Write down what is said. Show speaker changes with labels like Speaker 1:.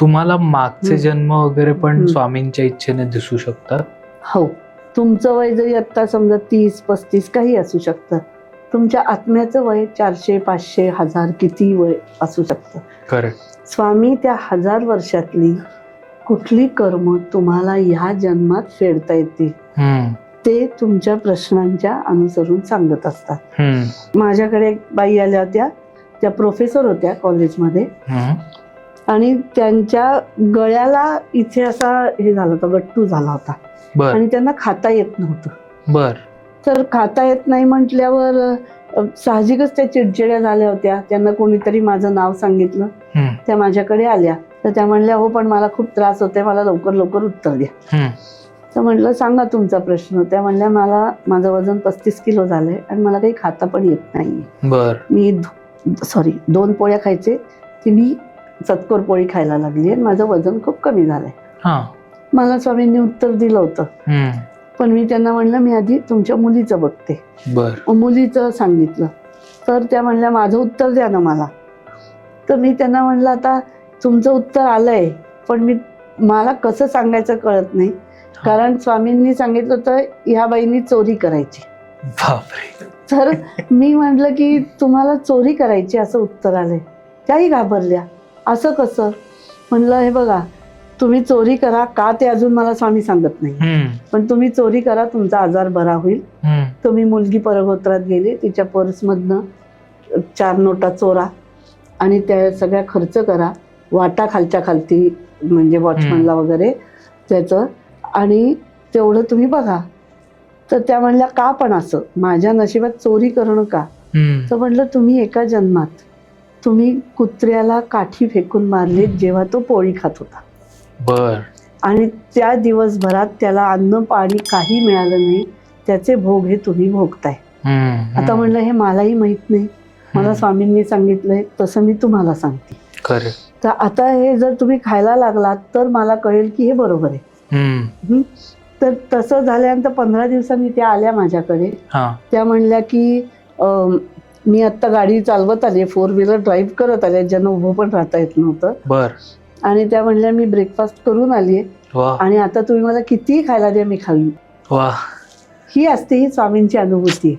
Speaker 1: तुम्हाला मागचे. जन्म वगैरे पण. स्वामींच्या इच्छेने दिसू शकतात?
Speaker 2: हो. तुमचं वय जरी आत्ता समजा तीस पस्तीस काही असू शकतं. तुमच्या आत्म्याचं वय चारशे पाचशे हजार किती वय असू शकतं.
Speaker 1: करेक्ट
Speaker 2: स्वामी त्या हजार वर्षातली कुठली कर्म तुम्हाला ह्या जन्मात फेडता येतील? ते तुमच्या प्रश्नांच्या अनुसरून सांगत असतात. माझ्याकडे एक बाई आल्या होत्या. त्या प्रोफेसर होत्या कॉलेजमध्ये आणि त्यांच्या गळ्याला इथे असा हे झाला होता गट्टू झाला होता. आणि त्यांना खाता येत नव्हतं.
Speaker 1: बर.
Speaker 2: तर खाता येत नाही म्हटल्यावर साहजिकच त्या चिडचिड्या झाल्या होत्या. त्यांना कोणीतरी माझं नाव सांगितलं. त्या माझ्याकडे आल्या. तर त्या म्हणल्या हो पण मला खूप त्रास होते मला लवकर लवकर उत्तर द्या. तर म्हटलं सांगा तुमचा प्रश्न. त्या म्हणल्या मला माझं वजन पस्तीस किलो झालंय आणि मला काही खाता पण येत नाही
Speaker 1: बर.
Speaker 2: मी सॉरी दोन पोळ्या खायचे. ती मी चतकोर पोळी खायला लागली आणि माझं वजन खूप कमी झालंय.
Speaker 1: हा.
Speaker 2: मला स्वामींनी उत्तर दिलं होतं. पण मी त्यांना म्हणलं मी आधी तुमच्या मुलीचं बघते. मुलीचं सांगितलं. तर त्या म्हणल्या माझं उत्तर द्या ना मला. तर मी त्यांना म्हणलं आता तुमचं उत्तर आलंय पण मी मला कसं सांगायचं कळत नाही. कारण स्वामींनी सांगितलं होतं ह्या बाईनी चोरी करायची. तर मी म्हटलं की तुम्हाला चोरी करायची असं उत्तर आलंय. त्याही घाबरल्या. असं कसं? म्हणलं हे बघा तुम्ही चोरी करा का ते अजून मला स्वामी सांगत नाही. पण तुम्ही चोरी करा तुमचा आजार बरा होईल. तर मी मुलगी परगोत्रात गेले तिच्या पर्समधनं चार नोटा चोरा आणि त्या सगळ्या खर्च करा वाटा खालच्या खालती म्हणजे वॉचमनला वगैरे त्याचं आणि तेवढं तुम्ही बघा. तर त्या म्हणल्या का पण असं? माझ्या नशिबात चोरी करणं का. तर म्हटलं तुम्ही एका जन्मात तुम्ही कुत्र्याला काठी फेकून मारले जेव्हा तो पोळी खात होता.
Speaker 1: बर.
Speaker 2: आणि त्या दिवसभरात त्याला अन्न पाणी काही मिळालं नाही त्याचे भोग हे तुम्ही भोगताय. आता म्हणलं हे मलाही माहीत नाही. मला. स्वामींनी सांगितलंय तसं मी तुम्हाला सांगते. तर आता हे जर तुम्ही खायला लागलात तर मला कळेल की हे बरोबर आहे. तर तसं झाल्यानंतर पंधरा दिवसांनी त्या आल्या माझ्याकडे. त्या म्हणल्या की मी आत्ता गाडी चालवत आली फोर व्हीलर ड्राईव्ह करत आले ज्यांना उभं पण राहता येत नव्हतं.
Speaker 1: बर.
Speaker 2: आणि त्या म्हणल्या मी ब्रेकफास्ट करून आली आणि आता तुम्ही मला कितीही खायला द्या मी खाईन
Speaker 1: वा.
Speaker 2: ही असते ही स्वामींची अनुभूती.